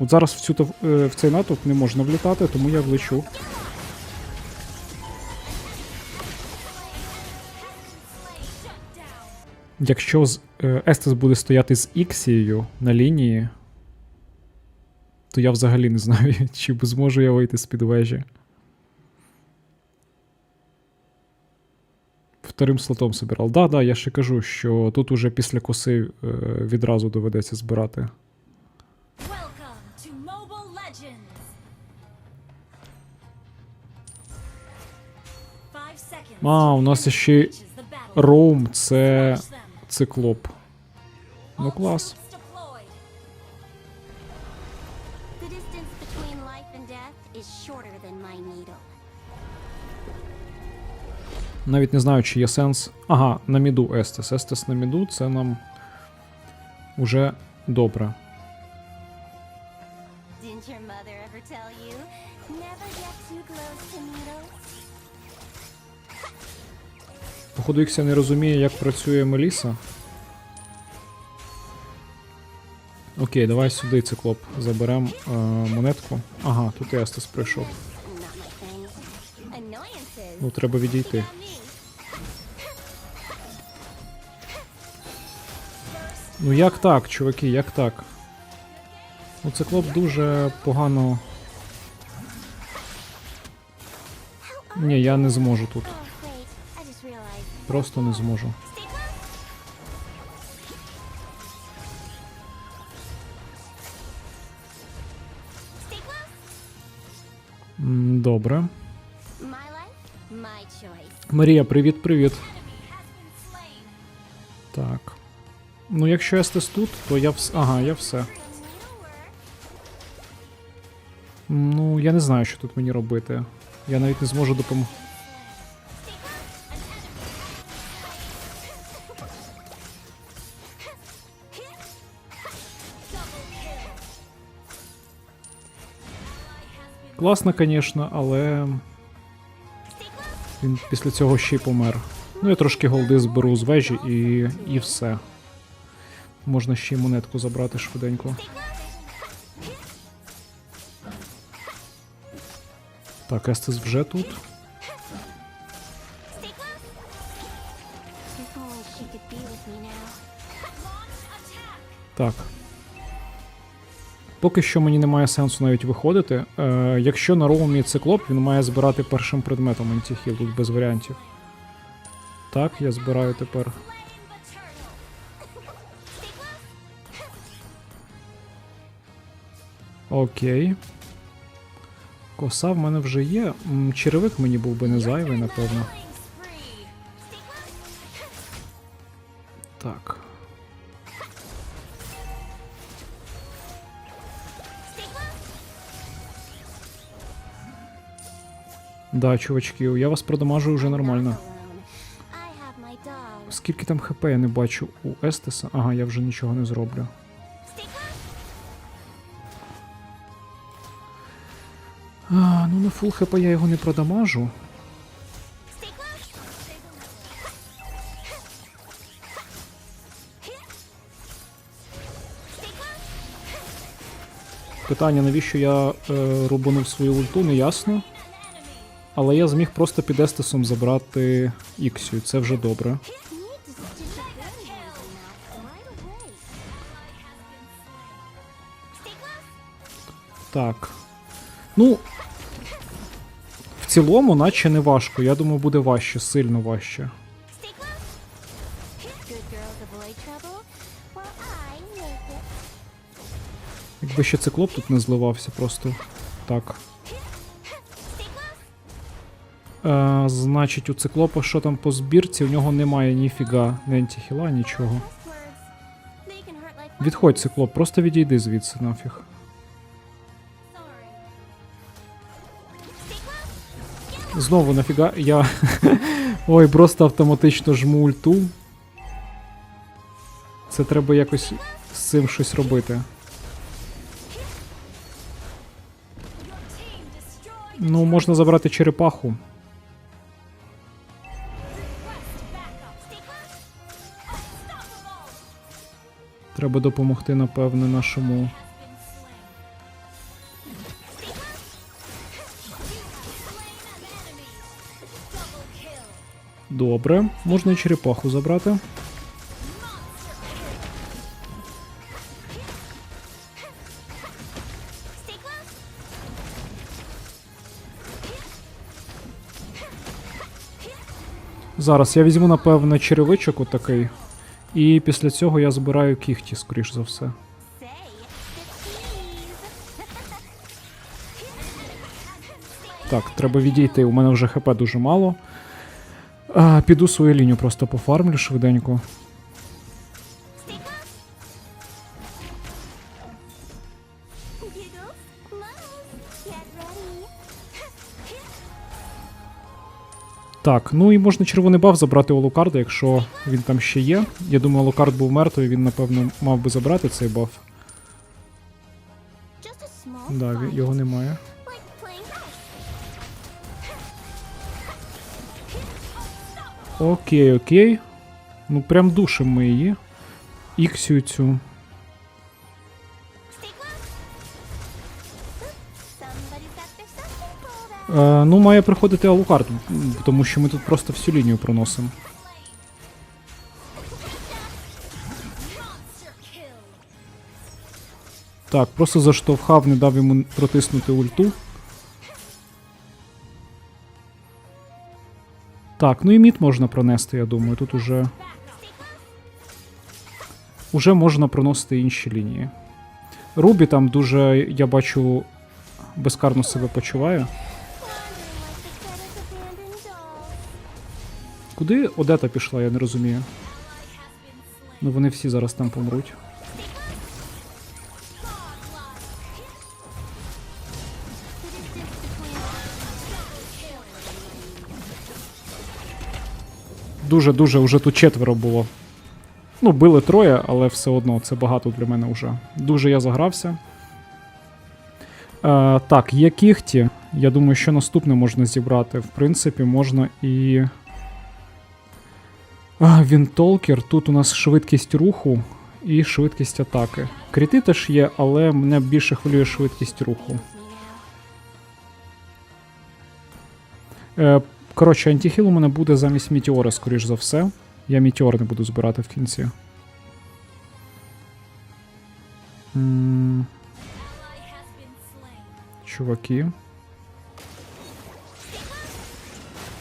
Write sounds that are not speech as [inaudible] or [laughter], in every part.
От зараз в, цю, е, в цей натовп не можна влітати, тому я влечу. Якщо з, е, Естес буде стояти з Іксією на лінії, то я взагалі не знаю, [laughs] чи зможу я вийти з-під вежі. Вторим слотом собирав. Да, да, я ще кажу, що тут уже після коси е, відразу доведеться збирати. Mobile Legends. А, у нас ще. Роум це циклоп. Ну клас. Навіть не знаю, чи є сенс. Ага, на міду Естес. Естес на міду це нам уже добре. Your mother ever tell you? Never get too close to needles. Походу, Ікся не розуміє, як працює Меліса. Окей, давай сюди циклоп. Заберемо е, монетку. Ага, тут і Естес прийшов. Ну, треба відійти. Ну як так, чуваки, як так? Ну, циклоп дуже погано. Ні, я не зможу тут. Просто не зможу. Добре. Марія, привіт, привіт. Enemy has been slain. Так. Ну, якщо Естес тут, то я вс... Ага, я все. Ну, я не знаю, що тут мені робити. Я навіть не зможу допомогти. Класно, звісно, але. Він після цього ще й помер. Ну, я трошки голди зберу з вежі і, і все. Можна ще й монетку забрати швиденько. Так, Естес вже тут. Так. Поки що мені немає сенсу навіть виходити. Е, якщо на роумі циклоп, він має збирати першим предметом антихіл, тут без варіантів. Так, я збираю тепер. Окей. Коса в мене вже є. Черевик мені був би не зайвий, напевно. Так. Да, чувачки, я вас продамажу вже нормально. Скільки там хп я не бачу у Естеса? Ага, я вже нічого не зроблю. Ну на фул хп я його не продамажу. Питання, навіщо я е, рубанув свою ульту, не ясно. Але я зміг просто під Естесом забрати Іксію, це вже добре. Need to цілому, наче не важко. Я думаю, буде важче, сильно важче. Якби ще циклоп тут не зливався, просто так. Е, значить, у циклопа що там по збірці, у нього немає ніфіга, ні антихіла, нічого. Відходь, циклоп, просто відійди звідси нафіг. Знову нафіга я. [laughs] Ой, просто автоматично жму ульту. Це треба якось з цим щось робити. Ну, можна забрати черепаху. Треба допомогти, напевне, нашому Добре, можна і черепаху забрати. Зараз я візьму, напевно, черевичок отакий. І після цього я збираю кіхті, скоріш за все. Так, треба відійти. У мене вже хп дуже мало. А, піду свою лінію просто пофармлю швиденько. Так, ну і можна червоний баф забрати у Лукарда, якщо він там ще є. Я думаю, Лукард був мертвий, він, напевно, мав би забрати цей баф. Да, його немає. Окей, окей. Ну прям душим ми її. Іксю цю. Е, ну, має приходити Алукард, тому що ми тут просто всю лінію проносимо. Так, просто заштовхав, не дав йому протиснути ульту. Так, ну і мід можна пронести, я думаю. Тут уже. Уже можна проносити інші лінії. Рубі там дуже, я бачу, безкарно себе почуває. Куди Одета пішла, я не розумію. Ну вони всі зараз там помруть. Дуже-дуже вже тут четверо було. Ну, били троє, але все одно це багато для мене вже. Дуже я загрався. Е, так, є кіхті. Я думаю, що наступне можна зібрати. В принципі, можна і. А, Вінтолкер. Тут у нас швидкість руху і швидкість атаки. Кріти теж є, але мене більше хвилює швидкість руху. Е, коротше, антихіл у мене буде замість Мітіора, скоріш за все. Я Мітіор не буду збирати в кінці. М, чуваки. I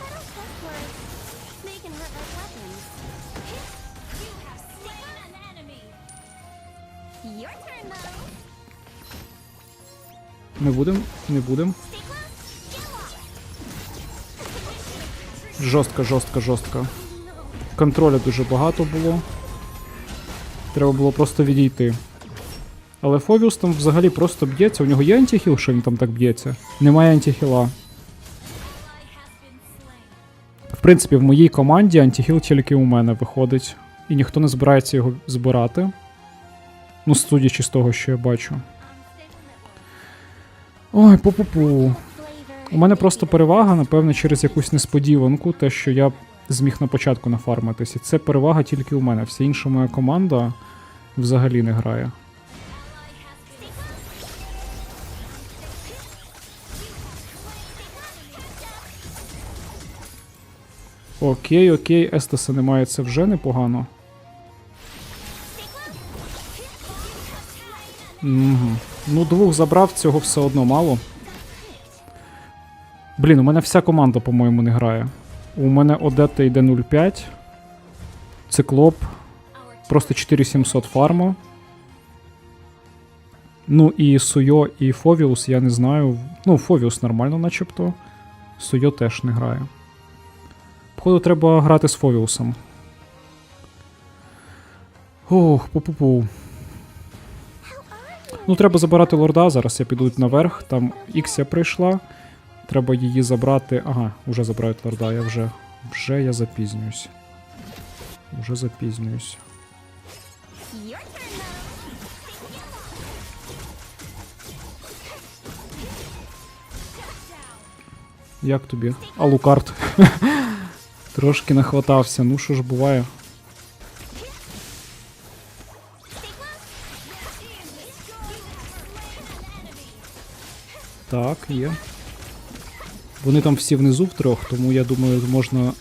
don't trust words. Жорстко, жорстко, жорстко. Контроля дуже багато було. Треба було просто відійти. Але Фовіус там взагалі просто б'ється. У нього є антихіл, що він там так б'ється? Немає антихіла. В принципі, в моїй команді антихіл тільки у мене виходить. І ніхто не збирається його збирати. Ну, судячи з того, що я бачу. Ой, пу-пу-пу. У мене просто перевага, напевно, через якусь несподіванку, те, що я зміг на початку нафармитись. І це перевага тільки у мене. Вся інша моя команда взагалі не грає. Окей, окей, Естеса немає, це вже непогано. Угу. Ну, двох забрав, цього все одно мало. Блін, у мене вся команда, по-моєму, не грає. У мене Одета йде 0,5. Циклоп. Просто 4700 фарма. Ну і Суйо і Фовіус, я не знаю. Ну, Фовіус нормально, начебто. Суйо теж не грає. Походу, треба грати з Фовіусом. Ох, пу-пу-пу. Ну, треба забирати лорда. Зараз я піду наверх. Там Ікся прийшла. Треба її забрати. Ага, вже забирають лорда. Я вже. Вже я запізнююсь. Вже запізнююсь. Як тобі? Алукарт. [laughs] Трошки нахватався. Ну що ж буває. Так, є. Вони там всі внизу втрьох, тому я думаю, можна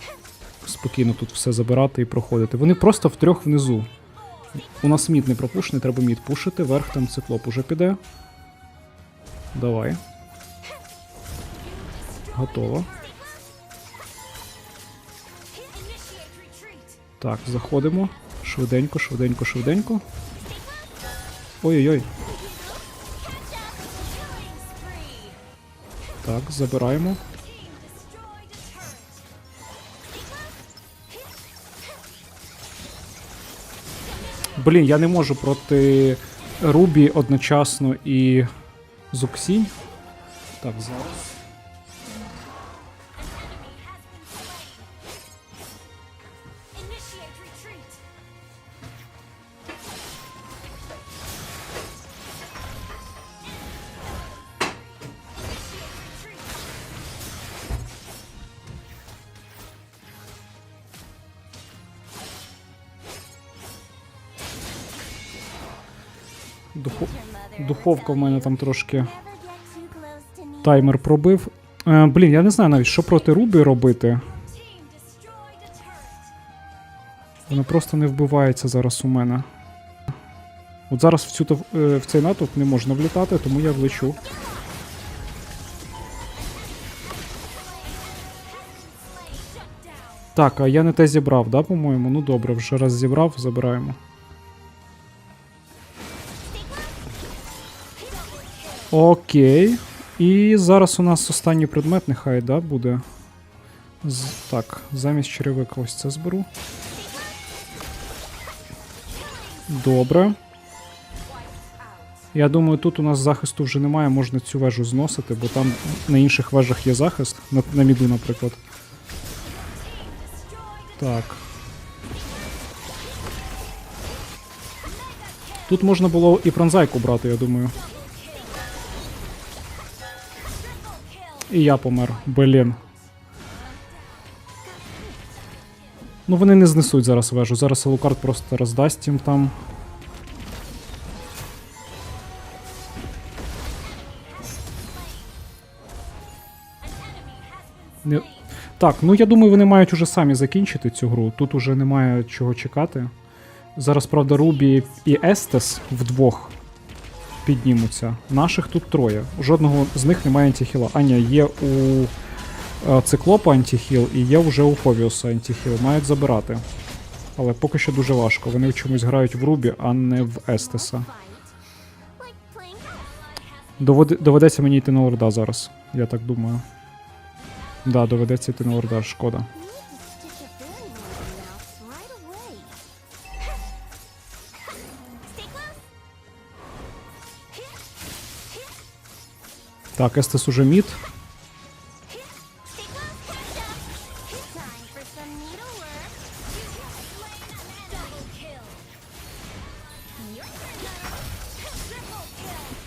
спокійно тут все забирати і проходити. Вони просто втрьох внизу. У нас мід не пропушений, треба мід пушити, верх там циклоп уже піде. Давай. Готово. Так, заходимо. Швиденько, швиденько, швиденько. Ой-ой-ой. Так, забираємо. Блін, я не можу проти Рубі одночасно і Зуксінь. Так, зараз. Духу... Духовка в мене там трошки таймер пробив. Е, блін, я не знаю навіть, що проти Рубі робити. Вона просто не вбивається зараз у мене. От зараз в, цю, е, в цей натовп не можна влітати, тому я влечу. Так, а я не те зібрав, да, по-моєму? Ну добре, вже раз зібрав, забираємо. Окей. І зараз у нас останній предмет, нехай, да, буде. З, так, замість черевика ось це зберу. Добре. Я думаю, тут у нас захисту вже немає, можна цю вежу зносити, бо там на інших вежах є захист, на, на міду, наприклад. Так. Тут можна було і пронзайку брати, я думаю. І я помер. Блін. Ну вони не знесуть зараз вежу. Зараз Алукард просто роздасть їм там. Не... Так, ну я думаю, вони мають уже самі закінчити цю гру. Тут уже немає чого чекати. Зараз, правда, Рубі і Естес вдвох піднімуться. Наших тут троє. Жодного з них немає антихіла. Аня, є у е, циклопа антихіл і є вже у Фовіуса антихіл. Мають забирати. Але поки що дуже важко. Вони чомусь грають в Рубі, а не в Естеса. Доводи- доведеться мені йти на Орда зараз. Я так думаю. Да, доведеться йти на Орда, шкода. Turn, love. Triple kill.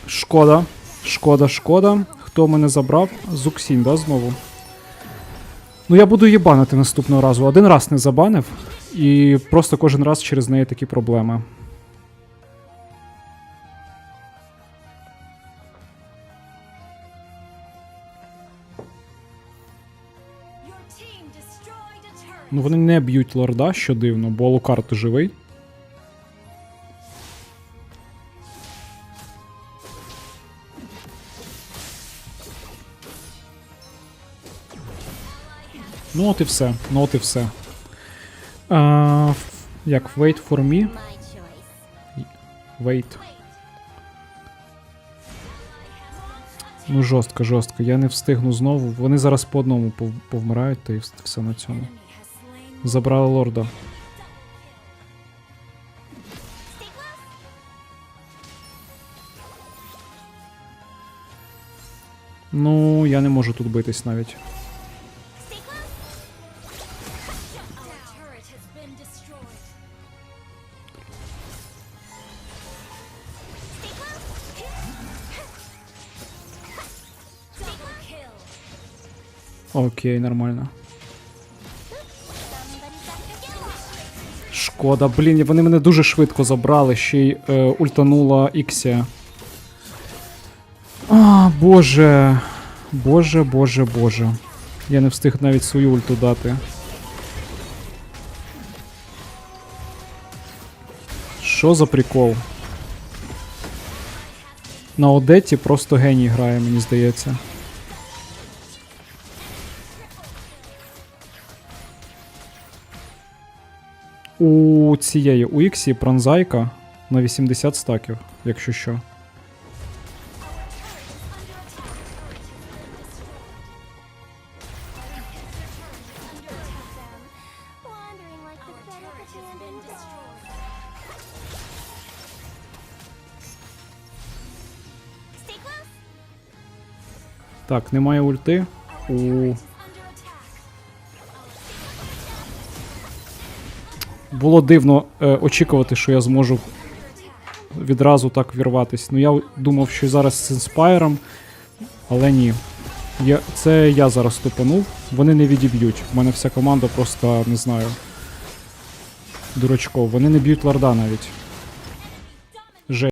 Шкода. Шкода, шкода. Хто мене забрав? Зуксінь, да, знову? Ну, я буду їбанити наступного разу. Один раз не забанив, і просто кожен раз через неї такі проблеми. Ну, вони не б'ють лорда, що дивно, бо Алукарт живий. Ну, от і все. Ну, от і все. А, як wait for me? Wait. Ну, жорстко, жорстко. Я не встигну знову. Вони зараз по одному повмирають, та і все на цьому. Забрали лорда. Ну, я не можу тут битись навіть. Stay close. шкода. Блін, вони мене дуже швидко забрали, ще й е, ультанула Іксія. А, боже. Боже, боже, боже. Я не встиг навіть свою ульту дати. Що за прикол? На Одеті просто геній грає, мені здається. У цієї у Іксі пронзайка на 80 стаків, якщо що. Так, немає ульти. У було дивно е, очікувати, що я зможу відразу так вірватися. Ну я думав, що зараз з інспайром, але ні. Я, це я зараз тупанув. Вони не відіб'ють. У мене вся команда просто не знаю. Дурачков. Вони не б'ють ларда навіть.